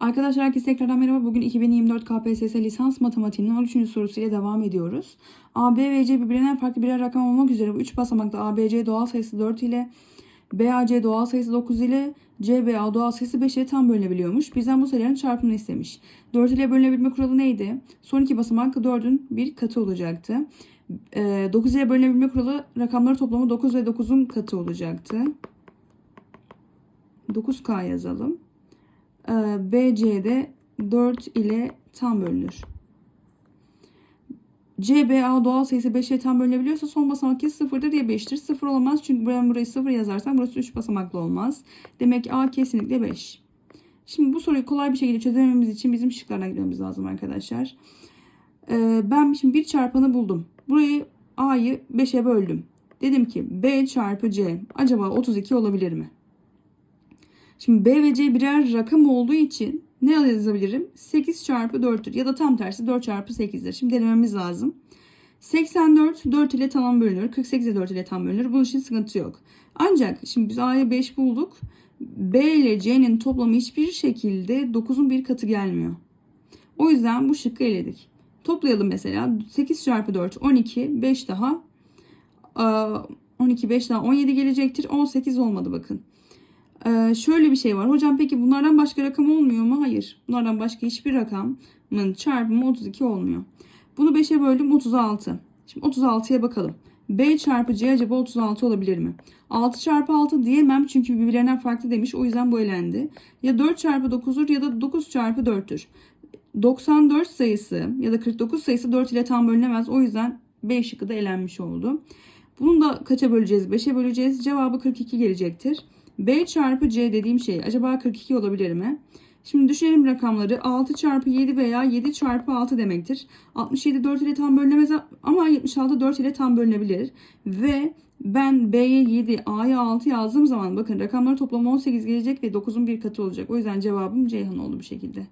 Arkadaşlar herkese tekrardan merhaba. Bugün 2024 KPSS lisans matematiğinin 13. sorusuyla devam ediyoruz. A, B ve C birbirinden farklı birer rakam olmak üzere bu 3 basamakta A, B, C doğal sayısı 4 ile B, A, C doğal sayısı 9 ile C, B, A doğal sayısı 5 ile tam bölünebiliyormuş. Bizden bu sayıların çarpımını istemiş. 4 ile bölünebilme kuralı neydi? Son iki basamak 4'ün bir katı olacaktı. Ee, 9 ile bölünebilme kuralı rakamları toplamı 9 ve 9'un katı olacaktı. 9K yazalım. Ee, BC'de 4 ile tam bölünür. CBA doğal sayısı 5 ile tam bölünebiliyorsa son basamak ya 0'dır ya 5'tir. 0 olamaz çünkü ben burayı 0 yazarsam burası 3 basamaklı olmaz. Demek ki A kesinlikle 5. Şimdi bu soruyu kolay bir şekilde çözememiz için bizim şıklarına gitmemiz lazım arkadaşlar. Ee, ben şimdi bir çarpanı buldum. Burayı A'yı 5'e böldüm. Dedim ki B çarpı C acaba 32 olabilir mi? Şimdi B ve C birer rakam olduğu için ne yazabilirim? 8 çarpı 4'tür ya da tam tersi 4 çarpı 8'dir. Şimdi denememiz lazım. 84 4 ile tam bölünür. 48 de 4 ile tam bölünür. Bunun için sıkıntı yok. Ancak şimdi biz A'ya 5 bulduk. B ile C'nin toplamı hiçbir şekilde 9'un bir katı gelmiyor. O yüzden bu şıkkı eledik. Toplayalım mesela. 8 çarpı 4 12 5 daha 12 5 daha 17 gelecektir. 18 olmadı bakın. Ee, şöyle bir şey var. Hocam peki bunlardan başka rakam olmuyor mu? Hayır. Bunlardan başka hiçbir rakamın çarpımı 32 olmuyor. Bunu 5'e böldüm 36. Şimdi 36'ya bakalım. B çarpı C acaba 36 olabilir mi? 6 çarpı 6 diyemem çünkü birbirlerinden farklı demiş. O yüzden bu elendi. Ya 4 çarpı 9'dur ya da 9 çarpı 4'tür. 94 sayısı ya da 49 sayısı 4 ile tam bölünemez. O yüzden B şıkkı da elenmiş oldu. Bunu da kaça böleceğiz? 5'e böleceğiz. Cevabı 42 gelecektir. B çarpı C dediğim şey acaba 42 olabilir mi? Şimdi düşünelim rakamları. 6 çarpı 7 veya 7 çarpı 6 demektir. 67 4 ile tam bölünemez ama 76 4 ile tam bölünebilir. Ve ben B'ye 7, A'ya 6 yazdığım zaman bakın rakamları toplamı 18 gelecek ve 9'un bir katı olacak. O yüzden cevabım Ceyhan oldu bu şekilde.